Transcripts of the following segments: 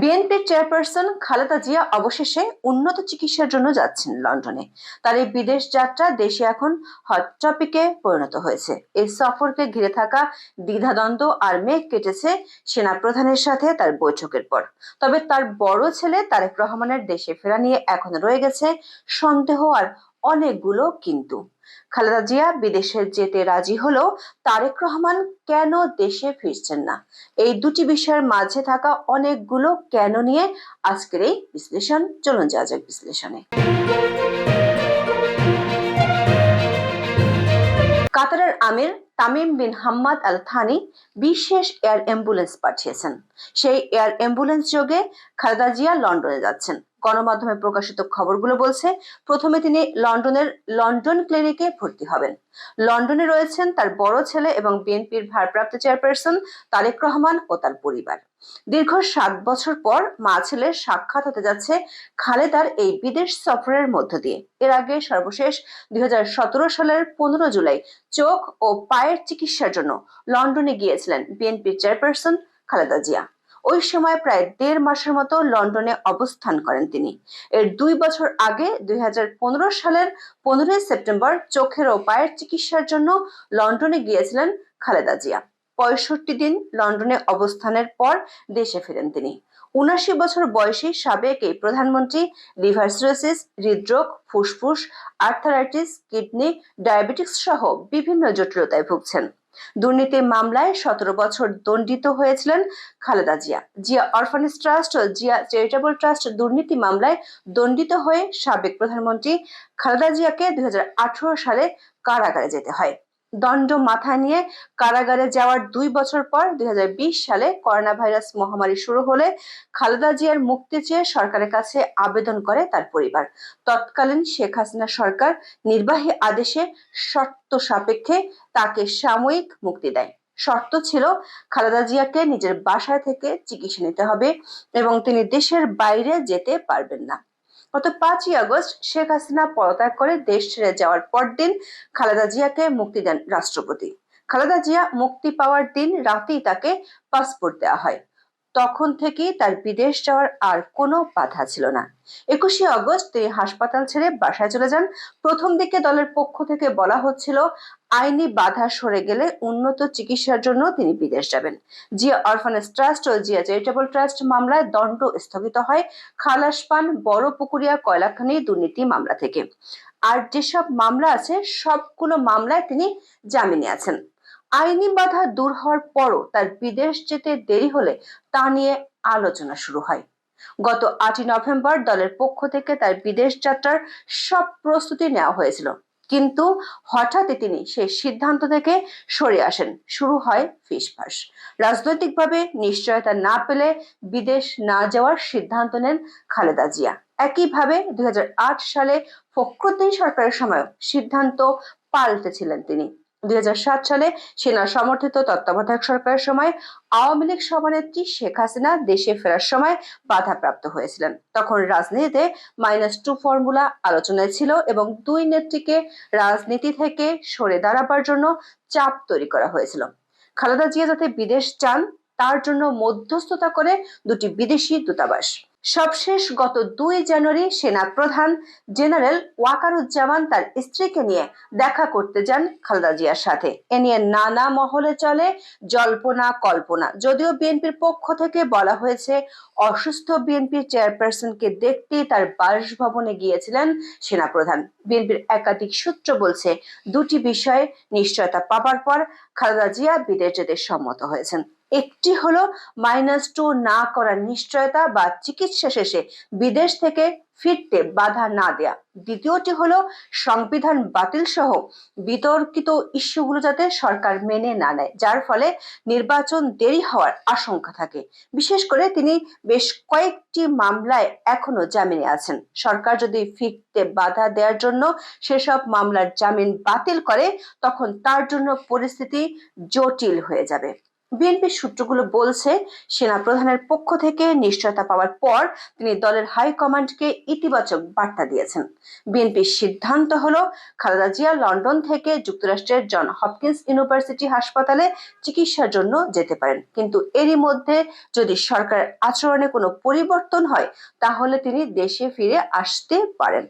বিএনপির চেয়ারপারসন খালেদা জিয়া অবশেষে উন্নত চিকিৎসার জন্য যাচ্ছেন লন্ডনে। তার এই বিদেশ যাত্রা দেশে এখন হট টপিকে পরিণত হয়েছে। এই সফরকে ঘিরে থাকা দ্বিধাদ্বন্দ্ব আর মেঘ কেটেছে সেনা প্রধানের সাথে তার বৈঠকের পর। তবে তার বড় ছেলে তারেক রহমানের দেশে ফেরা নিয়ে এখন রয়ে গেছে সন্দেহ আর অনেকগুলো কিন্তু। খালেদা জিয়া বিদেশে যেতে রাজি হলেও তারেক রহমান কেন দেশে ফিরছেন না? এই দুটি বিষয়ের মাঝে থাকা অনেকগুলো কেন নিয়ে আজকের এই বিশ্লেষণ। চলুন যাওয়া যাক বিশ্লেষণে। কাতারের amir Tamim bin Hamad Al Thani বিশেষ এয়ার অ্যাম্বুলেন্স পাঠিয়েছেন। সেই এয়ার অ্যাম্বুলেন্স যোগে খালেদা জিয়া লন্ডনে যাচ্ছেন। গণমাধ্যমে প্রকাশিত খবরগুলো বলছে, প্রথমে তিনি লন্ডনের লন্ডন ক্লিনিকে ভর্তি হবেন। লন্ডনে রয়েছেন তার বড় ছেলে এবং বিএনপির ভারপ্রাপ্ত চেয়ারপারসন তারেক রহমান ও তার পরিবার। দীর্ঘ সাত বছর পর মা ছেলের সাক্ষাৎ হতে যাচ্ছে খালেদার এই বিদেশ সফরের মধ্য দিয়ে। এর আগে সর্বশেষ দুই হাজার সতেরো সালের পনেরো জুলাই চোখ ও পায়ের চিকিৎসার জন্য লন্ডনে গিয়েছিলেন বিএনপির চেয়ারপারসন খালেদা জিয়া। ওই সময় প্রায় দেড় মাসের মতো লন্ডনে অবস্থান করেন তিনি। এর দুই বছর আগে দুই হাজার পনেরো সালের পনেরোই সেপ্টেম্বর চোখের ও পায়ের চিকিৎসার জন্য লন্ডনে গিয়েছিলেন খালেদা জিয়া। পঁয়ষট্টি দিন লন্ডনে অবস্থানের পর দেশে ফেরেন তিনি। উনাশি বছর বয়সী সাবেক এই প্রধানমন্ত্রী লিভার সিরোসিস হৃদরোগ, ফুসফুস, আর্থারাইটিস, কিডনি ডায়াবেটিস সহ বিভিন্ন জটিলতায় ভুগছেন। দুর্নীতি মামলায় সতেরো বছর দণ্ডিত হয়েছিলেন খালেদা জিয়া। জিয়া অরফানেজ ট্রাস্ট ও জিয়া চ্যারিটেবল ট্রাস্ট দুর্নীতি মামলায় দণ্ডিত হয়ে সাবেক প্রধানমন্ত্রী খালেদা জিয়াকে দুই হাজার আঠারো সালে কারাগারে যেতে হয়। দণ্ড মাথায় নিয়ে কারাগারে যাওয়ার দুই বছর পর দুই হাজার বিশ সালে করোনা ভাইরাস মহামারী শুরু হলে খালেদা জিয়ার মুক্তি চেয়ে সরকারের কাছে আবেদন করে তার পরিবার। তৎকালীন শেখ হাসিনা সরকার নির্বাহী আদেশে শর্ত সাপেক্ষে তাকে সাময়িক মুক্তি দেয়। শর্ত ছিল খালেদা জিয়াকে নিজের বাসায় থেকে চিকিৎসা নিতে হবে এবং তিনি দেশের বাইরে যেতে পারবেন না। গত পাঁচই আগস্ট শেখ হাসিনা পদত্যাগ করে দেশ ছেড়ে যাওয়ার পরদিন খালেদা জিয়াকে মুক্তি দেন রাষ্ট্রপতি। খালেদা জিয়া মুক্তি পাওয়ার দিন রাতেই তাকে পাসপোর্ট দেওয়া হয়। তখন থেকেই তার বিদেশ যাওয়ার আর কোনো বাধা ছিল না। একুশে অগস্ট তিনি হাসপাতাল ছেড়ে বাসায় চলে যান। প্রথম দিকে দলের পক্ষ থেকে বলা হচ্ছিল, আইনি বাধা সরে গেলে উন্নত চিকিৎসার জন্য তিনি বিদেশ যাবেন। জিয়া অরফানেজ ট্রাস্ট ও জিয়া চ্যারিটেবল ট্রাস্ট মামলায় দণ্ড স্থগিত হয়। খালাস পান বড় পুকুরিয়া, কয়লাখানি, দুর্নীতি মামলা থেকে। আর যেসব মামলা আছে, সবগুলো মামলায় তিনি জামিনে আছেন। আইনি বাধা দূর হওয়ার পরও তার বিদেশ যেতে দেরি হলে তা নিয়ে আলোচনা শুরু হয়। গত আটই নভেম্বর দলের পক্ষ থেকে তার বিদেশ যাত্রার সব প্রস্তুতি নেওয়া হয়েছিল। কিন্তু হঠাৎই তিনি সেই সিদ্ধান্ত থেকে সরে আসেন। শুরু হয় ফিসফাস। রাজনৈতিকভাবে নিশ্চয়তা না পেলে বিদেশ না যাওয়ার সিদ্ধান্ত নেন খালেদা জিয়া। একইভাবে দুই হাজার আট সালে ফখরুদ্দিন সরকারের সময় সিদ্ধান্ত পাল্টেছিলেন তিনি। দুই হাজার সাত সালে সেনা সমর্থিত তত্ত্বাবধায়ক সরকারের সময় আওয়ামী লীগ সভানেত্রী শেখ হাসিনা দেশে ফেরার সময় বাধাপ্রাপ্ত হয়েছিলেন। তখন রাজনীতিতে মাইনাস টু ফর্মুলা আলোচনায় ছিল এবং দুই নেত্রীকে রাজনীতি থেকে সরে দাঁড়াবার জন্য চাপ তৈরি করা হয়েছিল। খালেদা জিয়া যাতে বিদেশ চান তার জন্য মধ্যস্থতা করে দুটি বিদেশি দূতাবাস। সবশেষ গত দুই জানুয়ারি সেনা প্রধান জেনারেল ওয়াকারুজ্জামান তার স্ত্রীকে নিয়ে দেখা করতে যান খালেদা জিয়ার সাথে। এ নিয়ে নানা মহলে চলে, জল্পনা, কল্পনা। যদিও বিএনপির পক্ষ থেকে বলা হয়েছে, অসুস্থ বিএনপির চেয়ারপারসনকে দেখতে তার বাসভবনে গিয়েছিলেন সেনাপ্রধান। বিএনপির একাধিক সূত্র বলছে, দুটি বিষয়ে নিশ্চয়তা পাবার পর খালেদা জিয়া বিদেশ যেতে সম্মত হয়েছেন। একটি হলো মাইনাস টু না করার নিশ্চয়তা বা চিকিৎসা শেষে বিদেশ থেকে ফিরতে বাধা না দেয়া। দ্বিতীয়টি হলো সংবিধান বাতিল সহ বিতর্কিত ইস্যুগুলো যাতে সরকার মেনে না নেয়, যার ফলে নির্বাচন দেরি হওয়ার আশঙ্কা থাকে। বিশেষ করে তিনি বেশ কয়েকটি মামলায় এখনও জামিনে আছেন। সরকার যদি ফিরতে বাধা দেওয়ার জন্য সেসব মামলার জামিন বাতিল করে, তখন তার জন্য পরিস্থিতি জটিল হয়ে যাবে। বিএনপির সূত্রগুলো বলছে সেনা প্রধানের পক্ষ থেকে নিশ্চয়তা পাওয়ার পর তিনি দলের হাইকমান্ডকে ইতিবাচক বার্তা দিয়েছেন। বিএনপির সিদ্ধান্ত হলো, খালেদা জিয়া লন্ডন থেকে যুক্তরাষ্ট্রের জন হপকিন্স ইউনিভার্সিটি হাসপাতালে চিকিৎসার জন্য যেতে পারেন। কিন্তু এরই মধ্যে যদি সরকারের আচরণে কোনো পরিবর্তন হয়, তাহলে তিনি দেশে ফিরে আসতে পারেন।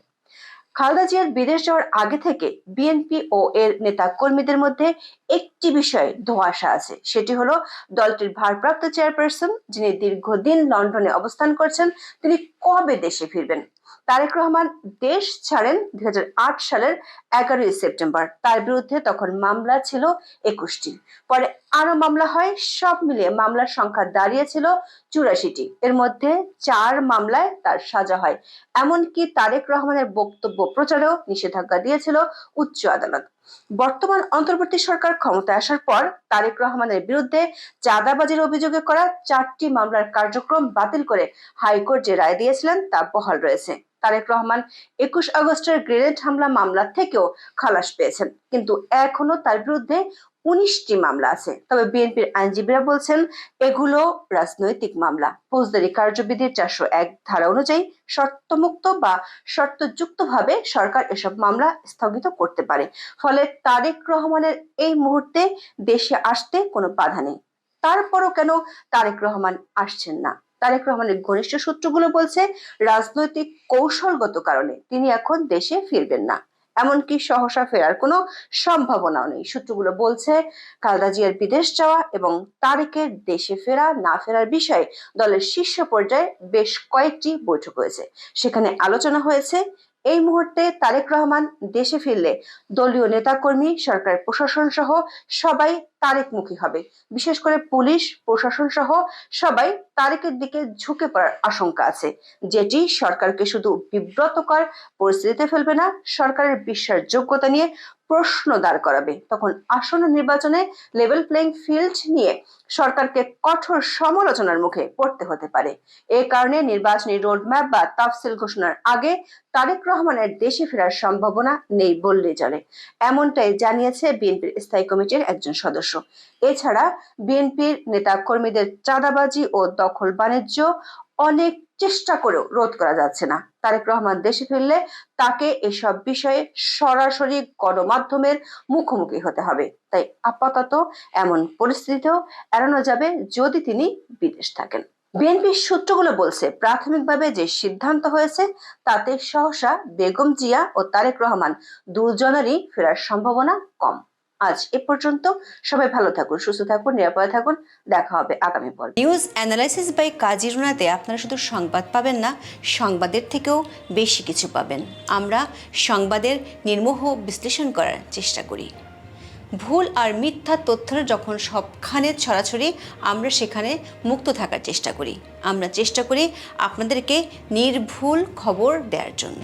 খালেদা জিয়ার বিদেশ যাওয়ার আগে থেকে বিএনপি ও এর নেতা কর্মীদের মধ্যে একটি বিষয়ে ধোঁয়াশা আছে। সেটি হলো, দলটির ভারপ্রাপ্ত চেয়ারপারসন, যিনি দীর্ঘদিন লন্ডনে অবস্থান করছেন, তিনি কবে দেশে ফিরবেন? তারেক রহমান দেশ ছাড়েন দুই হাজার আট সালের এগারোই সেপ্টেম্বর। তার বিরুদ্ধে তখন মামলা ছিল একুশটি। পরে আরও মামলা হয়, সব মিলিয়ে মামলার সংখ্যা দাঁড়িয়েছিল চুরাশিটি। এর মধ্যে চার মামলায় তার সাজা হয়। এমনকি তারেক রহমানের বক্তব্য প্রচারেও নিষেধাজ্ঞা দিয়েছিল উচ্চ আদালত। বর্তমান অন্তর্বর্তী সরকার ক্ষমতায় আসার পর তারেক রহমানের বিরুদ্ধে চাঁদাবাজির অভিযোগে করা চারটি মামলার কার্যক্রম বাতিল করে হাইকোর্ট যে রায় দিয়েছিলেন তা বহাল রয়েছে। তারেক রহমান একুশ আগস্টের গ্রেনেড হামলা মামলা থেকেও খালাস পেয়েছেন, কিন্তু এখনও তার বিরুদ্ধে উনিশটি মামলা আছে। তবে বিএনপির আইনজীবীরা বলছেন, এগুলো রাজনৈতিক মামলা। ফৌজদারি কার্যবিধির চারশো এক ধারা অনুযায়ী শর্তমুক্ত বা শর্তযুক্তভাবে সরকার এসব মামলা স্থগিত করতে পারে। ফলে তারেক রহমানের এই মুহূর্তে দেশে আসতে কোনো বাধা নেই। তারপরও কেন তারেক রহমান আসছেন না? তারেক রহমানের ঘনিষ্ঠ সূত্রগুলো বলছে, রাজনৈতিক কৌশলগত কারণে তিনি এখন দেশে ফিরবেন না। এমনকি সহসা ফেরার কোনো সম্ভাবনাও নেই। সূত্রগুলো বলছে, খালেদা জিয়ার বিদেশ যাওয়া এবং তারেকের দেশে ফেরা, না ফেরার বিষয়ে দলের শীর্ষ পর্যায়ে বেশ কয়েকটি বৈঠক হয়েছে। সেখানে আলোচনা হয়েছে, এই মুহূর্তে তারেক রহমান দেশে ফিরলে দলীয় নেতাকর্মী, সরকার প্রশাসন সহ সবাই তারেকমুখী হবে। বিশেষ করে পুলিশ, প্রশাসন সহ সবাই তারেকের দিকে ঝুঁকে পড়ার আশঙ্কা আছে। যেটি সরকারকে শুধু বিব্রতকর পরিস্থিতিতে ফেলবে না, সরকারের বিশ্বাসযোগ্যতা নিয়ে প্রশ্ন দাঁড় করাবে। তখন আসন্ন নির্বাচনে লেভেল প্লেইং ফিল্ড নিয়ে সরকারকে কঠোর সমালোচনার মুখে পড়তে হতে পারে। এ কারণে নির্বাচনী রোডম্যাপ বা তাফসিল ঘোষণার আগে তারেক রহমানের দেশে ফেরার সম্ভাবনা নেই বললেই চলে। এমনটাই জানিয়েছে বিএনপির স্থায়ী কমিটির একজন সদস্য। এছাড়া বিএনপির নেতা কর্মীদের চাঁদাবাজি ও দখল বাণিজ্য অনেক চেষ্টা করেও রোধ করা যাচ্ছে না। তারেক রহমান দেশে ফিরলে তাকে এসব বিষয়ে সরাসরি গণমাধ্যমের মুখোমুখি হতে হবে। তাই আপাতত এমন পরিস্থিতিও এড়ানো যাবে যদি তিনি বিদেশ থাকেন। বিএনপির সূত্রগুলো বলছে, প্রাথমিকভাবে যে সিদ্ধান্ত হয়েছে তাতে সহসা বেগম জিয়া ও তারেক রহমান দুজনেরই ফেরার সম্ভাবনা কম। আজ এ পর্যন্ত। সবাই ভালো থাকুন, সুস্থ থাকুন, নিরাপদে থাকুন। দেখা হবে আগামী পর্বে। নিউজ অ্যানালাইসিস বাই কাজী রুনাতে আপনারা শুধু সংবাদ পাবেন না, সংবাদের থেকেও বেশি কিছু পাবেন। আমরা সংবাদের নির্মোহ বিশ্লেষণ করার চেষ্টা করি। ভুল আর মিথ্যা তথ্যের যখন সবখানে ছড়াছড়ি, আমরা সেখানে মুক্ত থাকার চেষ্টা করি। আমরা চেষ্টা করি আপনাদেরকে নির্ভুল খবর দেওয়ার জন্য।